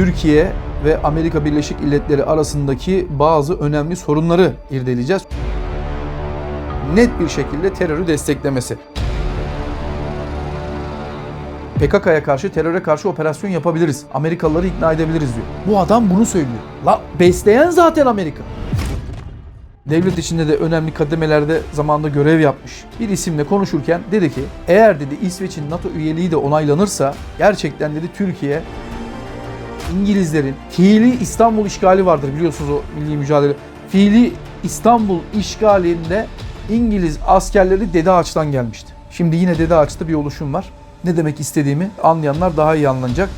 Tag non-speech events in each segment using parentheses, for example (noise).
Türkiye ve Amerika Birleşik Milletleri arasındaki bazı önemli sorunları irdeleyeceğiz. Net bir şekilde terörü desteklemesi. PKK'ya karşı, teröre karşı operasyon yapabiliriz. Amerikalıları ikna edebiliriz diyor. Bu adam bunu söylüyor. La besleyen zaten Amerika. Devlet içinde de önemli kademelerde zamanında görev yapmış bir isimle konuşurken dedi ki eğer dedi İsveç'in NATO üyeliği de onaylanırsa gerçekten dedi Türkiye İngilizlerin fiili İstanbul işgali vardır biliyorsunuz o milli mücadele. Fiili İstanbul işgalinde İngiliz askerleri Dede Ağaç'tan gelmişti. Şimdi yine Dede Ağaç'ta bir oluşum var. Ne demek istediğimi anlayanlar daha iyi anlayacak.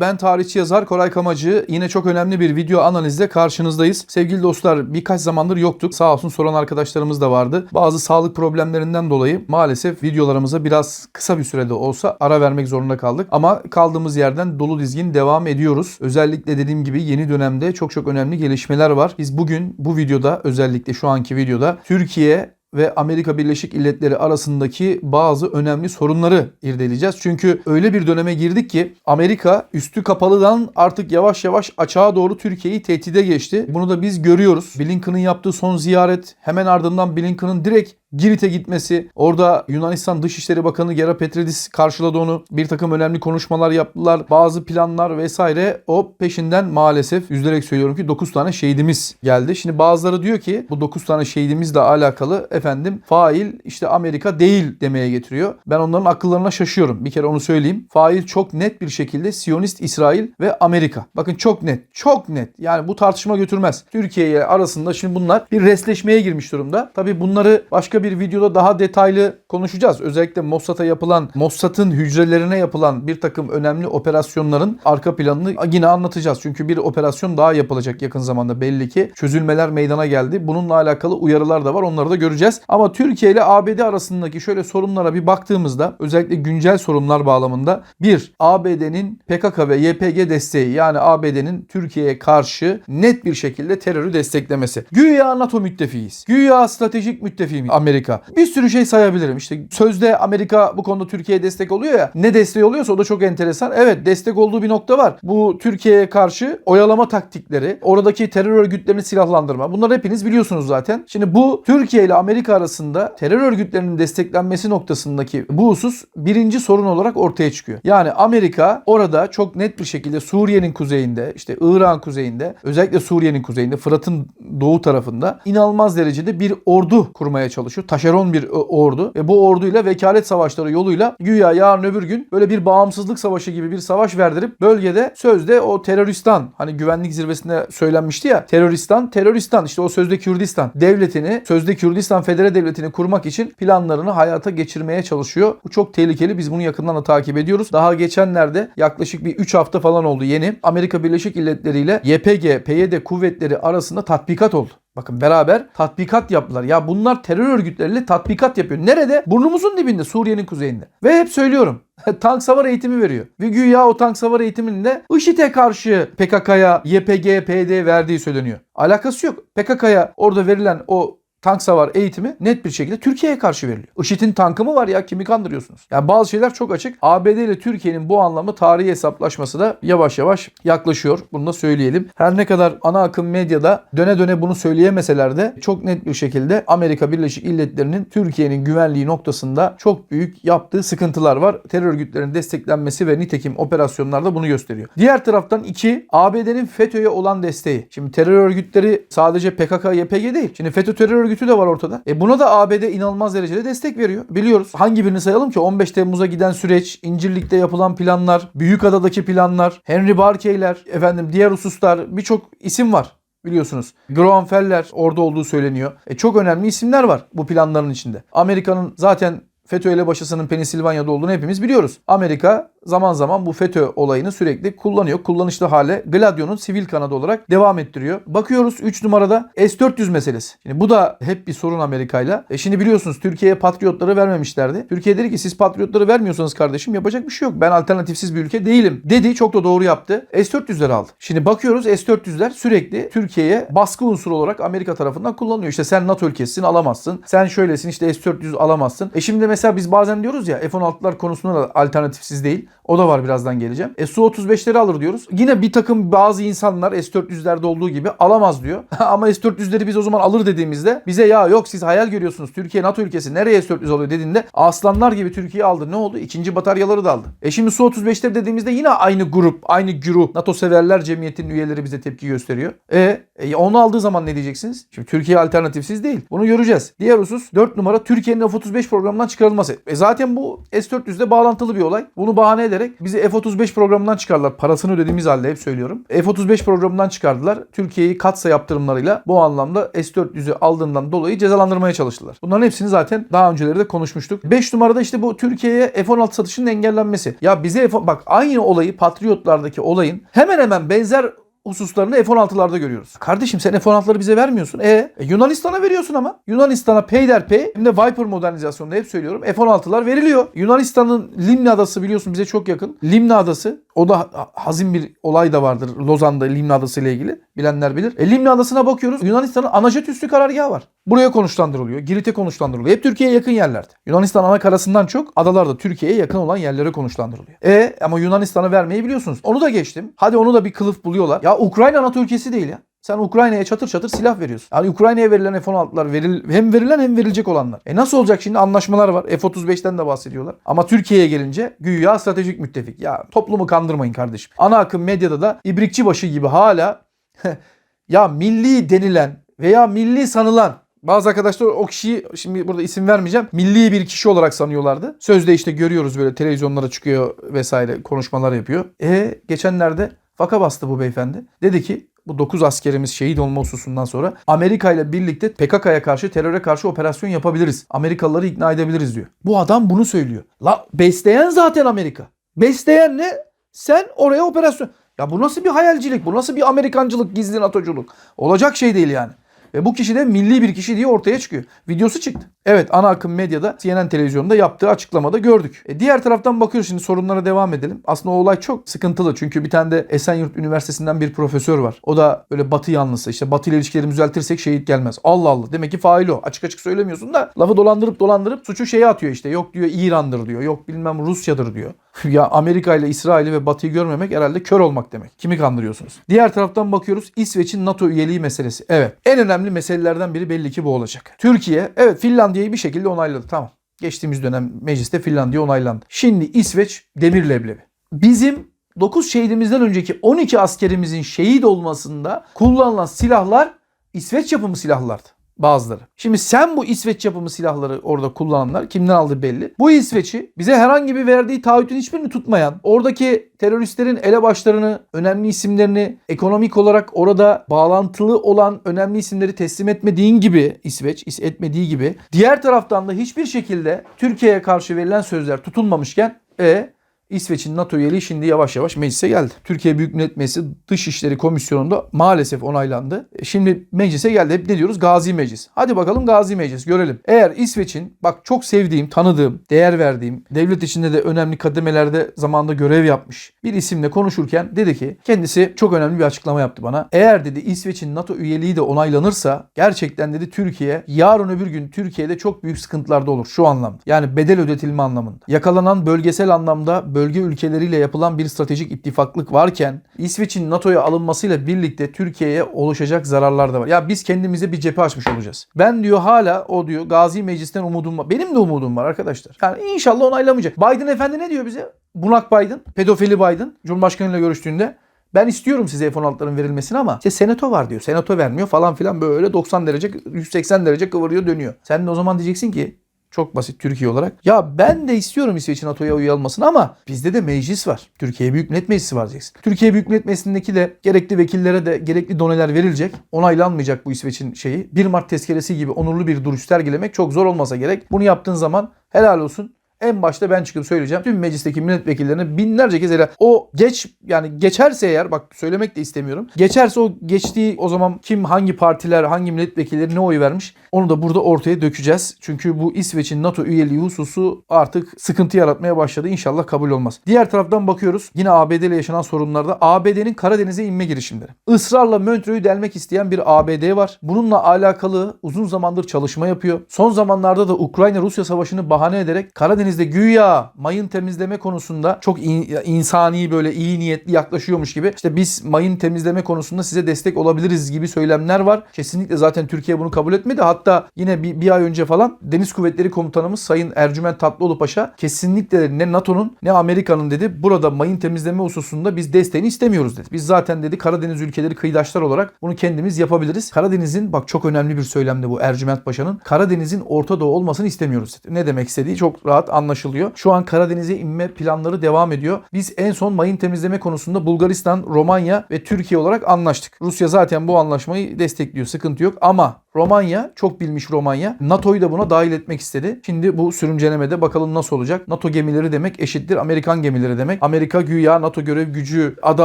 Ben tarihçi yazar Koray Kamacı. Yine çok önemli bir video analizle karşınızdayız. Sevgili dostlar birkaç zamandır yoktuk. Sağ olsun soran arkadaşlarımız da vardı. Bazı sağlık problemlerinden dolayı maalesef videolarımıza biraz kısa bir sürede olsa ara vermek zorunda kaldık. Ama kaldığımız yerden dolu dizgin devam ediyoruz. Özellikle dediğim gibi yeni dönemde çok çok önemli gelişmeler var. Biz bugün bu videoda özellikle şu anki videoda Türkiye ve Amerika Birleşik Milletleri arasındaki bazı önemli sorunları irdeleyeceğiz. Çünkü öyle bir döneme girdik ki Amerika üstü kapalıdan artık yavaş yavaş açığa doğru Türkiye'yi tehdide geçti. Bunu da biz görüyoruz. Blinken'ın yaptığı son ziyaret hemen ardından Blinken'ın direkt Girit'e gitmesi, orada Yunanistan Dışişleri Bakanı Gera Petridis karşıladı onu. Bir takım önemli konuşmalar yaptılar. Bazı planlar vesaire. O peşinden maalesef üzülerek söylüyorum ki 9 tane şehidimiz geldi. Şimdi bazıları diyor ki bu 9 tane şehidimizle alakalı efendim fail işte Amerika değil demeye getiriyor. Ben onların akıllarına şaşıyorum. Bir kere onu söyleyeyim. Fail çok net bir şekilde Siyonist İsrail ve Amerika. Bakın çok net. Çok net. Yani bu tartışma götürmez. Türkiye arasında şimdi bunlar bir resleşmeye girmiş durumda. Tabii bunları başka bir videoda daha detaylı konuşacağız. Özellikle Mossad'a yapılan, Mossad'ın hücrelerine yapılan bir takım önemli operasyonların arka planını yine anlatacağız. Çünkü bir operasyon daha yapılacak yakın zamanda belli ki. Çözülmeler meydana geldi. Bununla alakalı uyarılar da var. Onları da göreceğiz. Ama Türkiye ile ABD arasındaki şöyle sorunlara bir baktığımızda özellikle güncel sorunlar bağlamında bir ABD'nin PKK ve YPG desteği yani ABD'nin Türkiye'ye karşı net bir şekilde terörü desteklemesi. Güya NATO müttefiyiz. Güya stratejik müttefiğimiz Amerika. Bir sürü şey sayabilirim. İşte sözde Amerika bu konuda Türkiye'ye destek oluyor ya. Ne desteği oluyorsa o da çok enteresan. Evet destek olduğu bir nokta var. Bu Türkiye'ye karşı oyalama taktikleri, oradaki terör örgütlerini silahlandırma. Bunları hepiniz biliyorsunuz zaten. Şimdi bu Türkiye ile Amerika arasında terör örgütlerinin desteklenmesi noktasındaki bu husus birinci sorun olarak ortaya çıkıyor. Yani Amerika orada çok net bir şekilde Suriye'nin kuzeyinde, işte İran kuzeyinde, özellikle Suriye'nin kuzeyinde, Fırat'ın doğu tarafında inanılmaz derecede bir ordu kurmaya çalışıyor. Taşeron bir e, ordu ve bu orduyla vekalet savaşları yoluyla güya yarın öbür gün böyle bir bağımsızlık savaşı gibi bir savaş verdirip bölgede sözde o teröristan hani güvenlik zirvesinde söylenmişti ya teröristan teröristan işte o sözde Kürdistan devletini sözde Kürdistan Federe Devleti'ni kurmak için planlarını hayata geçirmeye çalışıyor. Bu çok tehlikeli. Biz bunu yakından da takip ediyoruz. Daha geçenlerde yaklaşık bir 3 hafta falan oldu yeni. Amerika Birleşik Milletleri ile YPG, PYD kuvvetleri arasında tatbikat oldu. Bakın beraber tatbikat yaptılar. Ya bunlar terör örgütleriyle tatbikat yapıyor. Nerede? Burnumuzun dibinde Suriye'nin kuzeyinde. Ve hep söylüyorum. (laughs) tank savar eğitimi veriyor. Ve güya o tank savar eğitiminde IŞİD'e karşı PKK'ya YPG, PYD verdiği söyleniyor. Alakası yok. PKK'ya orada verilen o tank savar eğitimi net bir şekilde Türkiye'ye karşı veriliyor. IŞİD'in tankı mı var ya kimi kandırıyorsunuz? Yani bazı şeyler çok açık. ABD ile Türkiye'nin bu anlamda tarihi hesaplaşması da yavaş yavaş yaklaşıyor. Bunu da söyleyelim. Her ne kadar ana akım medyada döne döne bunu söyleyemeseler de çok net bir şekilde Amerika Birleşik Devletleri'nin Türkiye'nin güvenliği noktasında çok büyük yaptığı sıkıntılar var. Terör örgütlerinin desteklenmesi ve nitekim operasyonlarda bunu gösteriyor. Diğer taraftan iki ABD'nin FETÖ'ye olan desteği. Şimdi terör örgütleri sadece PKK, YPG değil. Şimdi FETÖ terör örgütü de var ortada. E buna da ABD inanılmaz derecede destek veriyor. Biliyoruz. Hangi birini sayalım ki? 15 Temmuz'a giden süreç, İncirlik'te yapılan planlar, Büyükada'daki planlar, Henry Barkey'ler, efendim diğer hususlar birçok isim var biliyorsunuz. Groenfeller orada olduğu söyleniyor. E çok önemli isimler var bu planların içinde. Amerika'nın zaten FETÖ ile başısının Pensilvanya'da olduğunu hepimiz biliyoruz. Amerika zaman zaman bu FETÖ olayını sürekli kullanıyor. Kullanışlı hale Gladio'nun sivil kanadı olarak devam ettiriyor. Bakıyoruz 3 numarada S-400 meselesi. Şimdi bu da hep bir sorun Amerika'yla. E şimdi biliyorsunuz Türkiye'ye patriotları vermemişlerdi. Türkiye dedi ki siz patriotları vermiyorsanız kardeşim yapacak bir şey yok. Ben alternatifsiz bir ülke değilim dedi. Çok da doğru yaptı. S-400'leri aldı. Şimdi bakıyoruz S-400'ler sürekli Türkiye'ye baskı unsuru olarak Amerika tarafından kullanılıyor. İşte sen NATO ülkesisin alamazsın. Sen şöylesin işte S-400 alamazsın. E şimdi mesela biz bazen diyoruz ya F-16'lar konusunda da alternatifsiz değil. O da var birazdan geleceğim. E Su-35'leri alır diyoruz. Yine bir takım bazı insanlar S-400'lerde olduğu gibi alamaz diyor. (laughs) Ama S-400'leri biz o zaman alır dediğimizde bize ya yok siz hayal görüyorsunuz. Türkiye NATO ülkesi nereye S-400 alıyor dediğinde aslanlar gibi Türkiye aldı. Ne oldu? İkinci bataryaları da aldı. E şimdi Su-35'leri dediğimizde yine aynı grup, aynı güruh NATO severler cemiyetinin üyeleri bize tepki gösteriyor. E, e onu aldığı zaman ne diyeceksiniz? Şimdi Türkiye alternatifsiz değil. Bunu göreceğiz. Diğer husus 4 numara Türkiye'nin F-35 programından çıkarılması. E zaten bu S-400'de bağlantılı bir olay. Bunu bahane ederek bizi F-35 programından çıkardılar. Parasını ödediğimiz halde hep söylüyorum. F-35 programından çıkardılar. Türkiye'yi katsa yaptırımlarıyla bu anlamda S-400'ü aldığından dolayı cezalandırmaya çalıştılar. Bunların hepsini zaten daha önceleri de konuşmuştuk. 5 numarada işte bu Türkiye'ye F-16 satışının engellenmesi. Ya bize F- bak aynı olayı Patriotlardaki olayın hemen hemen benzer hususlarını F-16'larda görüyoruz. Kardeşim sen F-16'ları bize vermiyorsun. E, e, Yunanistan'a veriyorsun ama. Yunanistan'a peyderpey hem de Viper modernizasyonunda hep söylüyorum F-16'lar veriliyor. Yunanistan'ın Limna Adası biliyorsun bize çok yakın. Limna Adası o da ha- hazin bir olay da vardır Lozan'da Limna Adası ile ilgili. Bilenler bilir. E, Limna Adası'na bakıyoruz. Yunanistan'ın Anajet üstü karargahı var. Buraya konuşlandırılıyor. Girit'e konuşlandırılıyor. Hep Türkiye'ye yakın yerlerde. Yunanistan ana karasından çok adalarda Türkiye'ye yakın olan yerlere konuşlandırılıyor. E ama Yunanistan'a vermeyi biliyorsunuz. Onu da geçtim. Hadi onu da bir kılıf buluyorlar. Ya Ukrayna NATO ülkesi değil ya. Sen Ukrayna'ya çatır çatır silah veriyorsun. Yani Ukrayna'ya verilen F-16'lar veril, hem verilen hem verilecek olanlar. E nasıl olacak şimdi? Anlaşmalar var. F-35'ten de bahsediyorlar. Ama Türkiye'ye gelince güya stratejik müttefik. Ya toplumu kandırmayın kardeşim. Ana akım medyada da ibrikçi başı gibi hala (laughs) ya milli denilen veya milli sanılan bazı arkadaşlar o kişiyi şimdi burada isim vermeyeceğim. Milli bir kişi olarak sanıyorlardı. Sözde işte görüyoruz böyle televizyonlara çıkıyor vesaire konuşmalar yapıyor. E geçenlerde faka bastı bu beyefendi. Dedi ki bu 9 askerimiz şehit olma hususundan sonra Amerika ile birlikte PKK'ya karşı teröre karşı operasyon yapabiliriz. Amerikalıları ikna edebiliriz diyor. Bu adam bunu söylüyor. La besleyen zaten Amerika. Besleyen ne? Sen oraya operasyon. Ya bu nasıl bir hayalcilik? Bu nasıl bir Amerikancılık, gizli NATO'culuk? Olacak şey değil yani. Ve bu kişi de milli bir kişi diye ortaya çıkıyor. Videosu çıktı. Evet ana akım medyada CNN televizyonunda yaptığı açıklamada gördük. E, diğer taraftan bakıyoruz şimdi sorunlara devam edelim. Aslında o olay çok sıkıntılı. Çünkü bir tane de Esenyurt Üniversitesi'nden bir profesör var. O da böyle batı yanlısı. İşte batı ile ilişkilerimizi düzeltirsek şehit gelmez. Allah Allah. Demek ki fail o. Açık açık söylemiyorsun da lafı dolandırıp dolandırıp suçu şeye atıyor işte. Yok diyor İran'dır diyor. Yok bilmem Rusya'dır diyor. Ya Amerika ile İsrail'i ve Batı'yı görmemek herhalde kör olmak demek. Kimi kandırıyorsunuz? Diğer taraftan bakıyoruz İsveç'in NATO üyeliği meselesi. Evet. En önemli meselelerden biri belli ki bu olacak. Türkiye evet Finlandiya'yı bir şekilde onayladı. Tamam. Geçtiğimiz dönem mecliste Finlandiya onaylandı. Şimdi İsveç demir leblebi. Bizim 9 şehidimizden önceki 12 askerimizin şehit olmasında kullanılan silahlar İsveç yapımı silahlardı bazıları. Şimdi sen bu İsveç yapımı silahları orada kullananlar kimden aldı belli. Bu İsveç'i bize herhangi bir verdiği taahhütün hiçbirini tutmayan, oradaki teröristlerin elebaşlarını, önemli isimlerini ekonomik olarak orada bağlantılı olan önemli isimleri teslim etmediğin gibi İsveç is- etmediği gibi diğer taraftan da hiçbir şekilde Türkiye'ye karşı verilen sözler tutulmamışken e İsveç'in NATO üyeliği şimdi yavaş yavaş meclise geldi. Türkiye Büyük Millet Meclisi Dışişleri Komisyonu'nda maalesef onaylandı. E, Şimdi meclise geldi. Hep ne diyoruz? Gazi Meclis. Hadi bakalım Gazi Meclis görelim. Eğer İsveç'in bak çok sevdiğim, tanıdığım, değer verdiğim, devlet içinde de önemli kademelerde zamanında görev yapmış bir isimle konuşurken dedi ki kendisi çok önemli bir açıklama yaptı bana. Eğer dedi İsveç'in NATO üyeliği de onaylanırsa gerçekten dedi Türkiye yarın öbür gün Türkiye'de çok büyük sıkıntılarda olur şu anlamda. Yani bedel ödetilme anlamında. Yakalanan bölgesel anlamda bölge ülkeleriyle yapılan bir stratejik ittifaklık varken İsveç'in NATO'ya alınmasıyla birlikte Türkiye'ye oluşacak zararlar da var. Ya biz kendimize bir cephe açmış olacağız. Ben diyor hala o diyor Gazi Meclis'ten umudum var. Benim de umudum var arkadaşlar. Yani inşallah onaylamayacak. Biden efendi ne diyor bize? Bunak Biden, pedofili Biden Cumhurbaşkanıyla görüştüğünde ben istiyorum size F-16'ların verilmesini ama işte senato var diyor. Senato vermiyor falan filan böyle 90 derece 180 derece kıvırıyor dönüyor. Sen de o zaman diyeceksin ki çok basit Türkiye olarak. Ya ben de istiyorum İsveç'in NATO'ya üye olmasını ama bizde de meclis var. Türkiye Büyük Millet Meclisi var diyeceksin. Türkiye Büyük Millet Meclisi'ndeki de gerekli vekillere de gerekli doneler verilecek. Onaylanmayacak bu İsveç'in şeyi. 1 Mart tezkeresi gibi onurlu bir duruş sergilemek çok zor olmasa gerek. Bunu yaptığın zaman helal olsun. En başta ben çıkıp söyleyeceğim. Tüm meclisteki milletvekillerine binlerce kez hele o geç yani geçerse eğer bak söylemek de istemiyorum. Geçerse o geçtiği o zaman kim hangi partiler hangi milletvekilleri ne oy vermiş onu da burada ortaya dökeceğiz. Çünkü bu İsveç'in NATO üyeliği hususu artık sıkıntı yaratmaya başladı. İnşallah kabul olmaz. Diğer taraftan bakıyoruz. Yine ABD ile yaşanan sorunlarda ABD'nin Karadeniz'e inme girişimleri. Israrla Montreux'u delmek isteyen bir ABD var. Bununla alakalı uzun zamandır çalışma yapıyor. Son zamanlarda da Ukrayna-Rusya savaşını bahane ederek Karadeniz'de Karadeniz'de güya mayın temizleme konusunda çok in- insani böyle iyi niyetli yaklaşıyormuş gibi işte biz mayın temizleme konusunda size destek olabiliriz gibi söylemler var. Kesinlikle zaten Türkiye bunu kabul etmedi. Hatta yine bir, bir ay önce falan Deniz Kuvvetleri Komutanımız Sayın Ercüment Tatlıoğlu Paşa kesinlikle ne NATO'nun ne Amerika'nın dedi burada mayın temizleme hususunda biz desteğini istemiyoruz dedi. Biz zaten dedi Karadeniz ülkeleri kıyıdaşlar olarak bunu kendimiz yapabiliriz. Karadeniz'in bak çok önemli bir söylemdi bu Ercüment Paşa'nın. Karadeniz'in Orta Doğu olmasını istemiyoruz dedi. Ne demek istediği çok rahat anlaşılıyor. Şu an Karadeniz'e inme planları devam ediyor. Biz en son mayın temizleme konusunda Bulgaristan, Romanya ve Türkiye olarak anlaştık. Rusya zaten bu anlaşmayı destekliyor. Sıkıntı yok ama Romanya, çok bilmiş Romanya, NATO'yu da buna dahil etmek istedi. Şimdi bu sürümcelemede bakalım nasıl olacak. NATO gemileri demek eşittir Amerikan gemileri demek. Amerika güya NATO görev gücü adı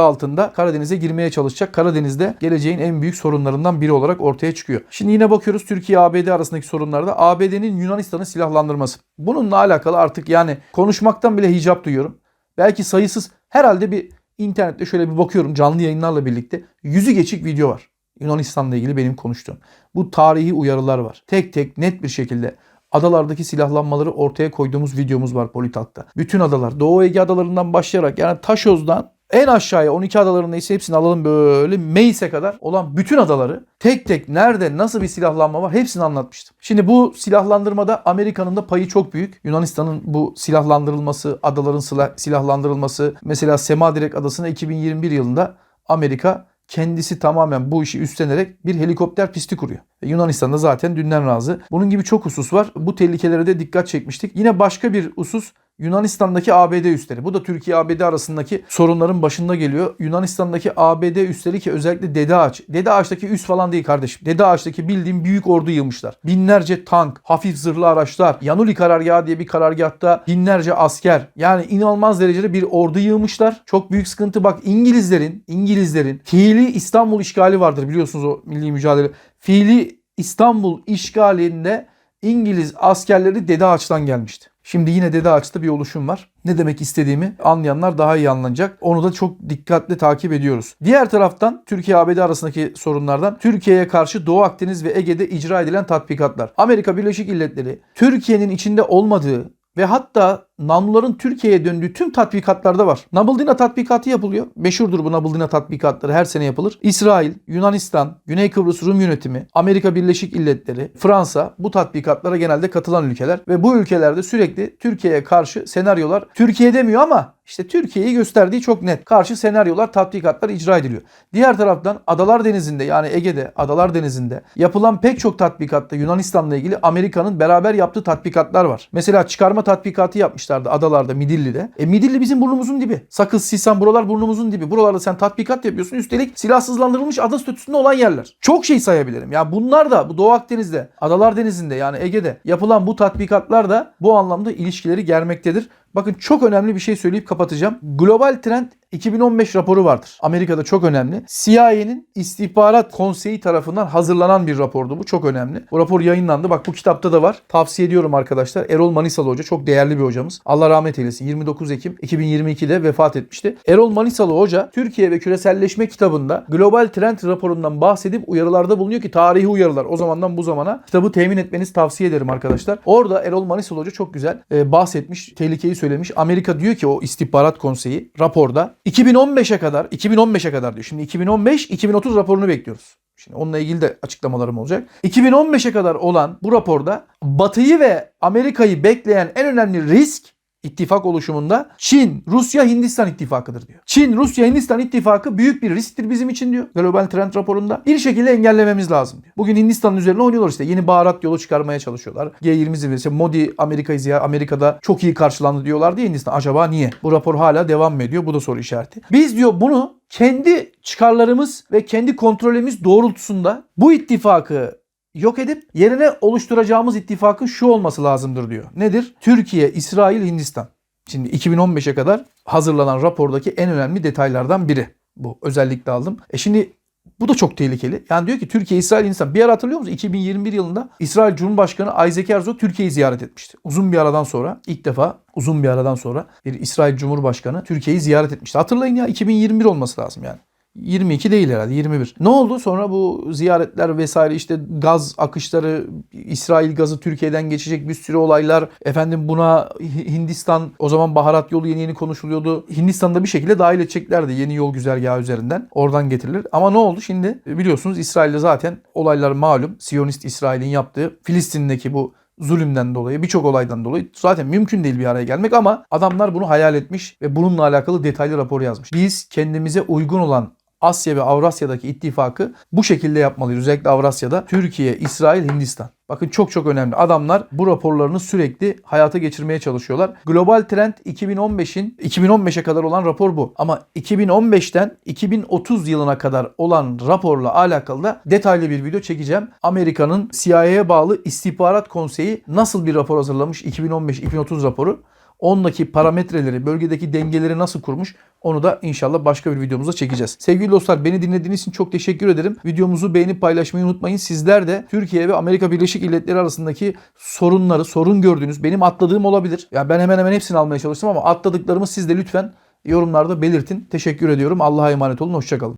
altında Karadeniz'e girmeye çalışacak. Karadeniz'de geleceğin en büyük sorunlarından biri olarak ortaya çıkıyor. Şimdi yine bakıyoruz Türkiye-ABD arasındaki sorunlarda ABD'nin Yunanistan'ı silahlandırması. Bununla alakalı artık yani konuşmaktan bile hicap duyuyorum. Belki sayısız herhalde bir internette şöyle bir bakıyorum canlı yayınlarla birlikte yüzü geçik video var. Yunanistan'la ilgili benim konuştuğum. Bu tarihi uyarılar var. Tek tek net bir şekilde adalardaki silahlanmaları ortaya koyduğumuz videomuz var Politak'ta. Bütün adalar Doğu Ege adalarından başlayarak yani Taşoz'dan en aşağıya 12 adaların neyse hepsini alalım böyle Meis'e kadar olan bütün adaları tek tek nerede nasıl bir silahlanma var hepsini anlatmıştım. Şimdi bu silahlandırmada Amerika'nın da payı çok büyük. Yunanistan'ın bu silahlandırılması, adaların silah, silahlandırılması mesela Semadirek adasına 2021 yılında Amerika kendisi tamamen bu işi üstlenerek bir helikopter pisti kuruyor. E, Yunanistan'da zaten dünden razı. Bunun gibi çok husus var. Bu tehlikelere de dikkat çekmiştik. Yine başka bir husus Yunanistan'daki ABD üsleri. Bu da Türkiye-ABD arasındaki sorunların başında geliyor. Yunanistan'daki ABD üsleri ki özellikle Dede Ağaç. Dede Ağaç'taki üs falan değil kardeşim. Dede Ağaç'taki bildiğim büyük ordu yığmışlar. Binlerce tank, hafif zırhlı araçlar, Yanuli karargahı diye bir karargahta binlerce asker. Yani inanılmaz derecede bir ordu yığmışlar. Çok büyük sıkıntı. Bak İngilizlerin, İngilizlerin fiili İstanbul işgali vardır biliyorsunuz o milli mücadele. Fiili İstanbul işgalinde İngiliz askerleri Dede Ağaç'tan gelmişti. Şimdi yine Dede Ağaç'ta bir oluşum var. Ne demek istediğimi anlayanlar daha iyi anlayacak. Onu da çok dikkatle takip ediyoruz. Diğer taraftan Türkiye-ABD arasındaki sorunlardan Türkiye'ye karşı Doğu Akdeniz ve Ege'de icra edilen tatbikatlar. Amerika Birleşik Milletleri Türkiye'nin içinde olmadığı ve hatta namluların Türkiye'ye döndüğü tüm tatbikatlarda var. Nabıldina tatbikatı yapılıyor. Meşhurdur bu Nabıldina tatbikatları her sene yapılır. İsrail, Yunanistan, Güney Kıbrıs Rum yönetimi, Amerika Birleşik Milletleri, Fransa bu tatbikatlara genelde katılan ülkeler ve bu ülkelerde sürekli Türkiye'ye karşı senaryolar Türkiye demiyor ama işte Türkiye'yi gösterdiği çok net. Karşı senaryolar, tatbikatlar icra ediliyor. Diğer taraftan Adalar Denizi'nde yani Ege'de, Adalar Denizi'nde yapılan pek çok tatbikatta Yunanistan'la ilgili Amerika'nın beraber yaptığı tatbikatlar var. Mesela çıkarma tatbikatı yapmışlardı adalarda, Midilli'de. E Midilli bizim burnumuzun dibi. Sakız, Sisan buralar burnumuzun dibi. Buralarda sen tatbikat yapıyorsun. Üstelik silahsızlandırılmış ada statüsünde olan yerler. Çok şey sayabilirim. Ya bunlar da bu Doğu Akdeniz'de, Adalar Denizi'nde yani Ege'de yapılan bu tatbikatlar da bu anlamda ilişkileri germektedir. Bakın çok önemli bir şey söyleyip kapatacağım. Global Trend 2015 raporu vardır. Amerika'da çok önemli. CIA'nin istihbarat konseyi tarafından hazırlanan bir rapordu. Bu çok önemli. Bu rapor yayınlandı. Bak bu kitapta da var. Tavsiye ediyorum arkadaşlar. Erol Manisalı Hoca çok değerli bir hocamız. Allah rahmet eylesin. 29 Ekim 2022'de vefat etmişti. Erol Manisalı Hoca Türkiye ve Küreselleşme kitabında Global Trend raporundan bahsedip uyarılarda bulunuyor ki tarihi uyarılar o zamandan bu zamana kitabı temin etmenizi tavsiye ederim arkadaşlar. Orada Erol Manisalı Hoca çok güzel e, bahsetmiş, tehlikeyi söylemiş. Amerika diyor ki o istihbarat konseyi raporda 2015'e kadar 2015'e kadar diyor. Şimdi 2015 2030 raporunu bekliyoruz. Şimdi onunla ilgili de açıklamalarım olacak. 2015'e kadar olan bu raporda Batı'yı ve Amerika'yı bekleyen en önemli risk ittifak oluşumunda Çin, Rusya, Hindistan ittifakıdır diyor. Çin, Rusya, Hindistan ittifakı büyük bir risktir bizim için diyor. Global Trend raporunda. Bir şekilde engellememiz lazım diyor. Bugün Hindistan'ın üzerine oynuyorlar işte. Yeni baharat yolu çıkarmaya çalışıyorlar. G20 zirvesi. Modi Amerika'yı ziyaret Amerika'da çok iyi karşılandı diyorlar diye Hindistan. Acaba niye? Bu rapor hala devam mı ediyor? Bu da soru işareti. Biz diyor bunu kendi çıkarlarımız ve kendi kontrolümüz doğrultusunda bu ittifakı yok edip yerine oluşturacağımız ittifakın şu olması lazımdır diyor. Nedir? Türkiye, İsrail, Hindistan. Şimdi 2015'e kadar hazırlanan rapordaki en önemli detaylardan biri. Bu özellikle aldım. E şimdi bu da çok tehlikeli. Yani diyor ki Türkiye, İsrail, Hindistan. Bir ara hatırlıyor musunuz? 2021 yılında İsrail Cumhurbaşkanı Isaac Herzog Türkiye'yi ziyaret etmişti. Uzun bir aradan sonra ilk defa uzun bir aradan sonra bir İsrail Cumhurbaşkanı Türkiye'yi ziyaret etmişti. Hatırlayın ya 2021 olması lazım yani. 22 değil herhalde 21. Ne oldu? Sonra bu ziyaretler vesaire işte gaz akışları, İsrail gazı Türkiye'den geçecek bir sürü olaylar. Efendim buna Hi- Hindistan o zaman baharat yolu yeni yeni konuşuluyordu. Hindistan'da bir şekilde dahil edeceklerdi yeni yol güzergahı üzerinden. Oradan getirilir. Ama ne oldu şimdi? Biliyorsunuz İsrail'de zaten olaylar malum. Siyonist İsrail'in yaptığı Filistin'deki bu zulümden dolayı birçok olaydan dolayı zaten mümkün değil bir araya gelmek ama adamlar bunu hayal etmiş ve bununla alakalı detaylı rapor yazmış. Biz kendimize uygun olan Asya ve Avrasya'daki ittifakı bu şekilde yapmalıyız. Özellikle Avrasya'da Türkiye, İsrail, Hindistan. Bakın çok çok önemli. Adamlar bu raporlarını sürekli hayata geçirmeye çalışıyorlar. Global Trend 2015'in 2015'e kadar olan rapor bu. Ama 2015'ten 2030 yılına kadar olan raporla alakalı da detaylı bir video çekeceğim. Amerika'nın CIA'ya bağlı İstihbarat Konseyi nasıl bir rapor hazırlamış 2015-2030 raporu. Ondaki parametreleri, bölgedeki dengeleri nasıl kurmuş onu da inşallah başka bir videomuzda çekeceğiz. Sevgili dostlar beni dinlediğiniz için çok teşekkür ederim. Videomuzu beğenip paylaşmayı unutmayın. Sizler de Türkiye ve Amerika Birleşik Devletleri arasındaki sorunları, sorun gördüğünüz, benim atladığım olabilir. Ya ben hemen hemen hepsini almaya çalıştım ama atladıklarımı siz de lütfen yorumlarda belirtin. Teşekkür ediyorum. Allah'a emanet olun. Hoşçakalın.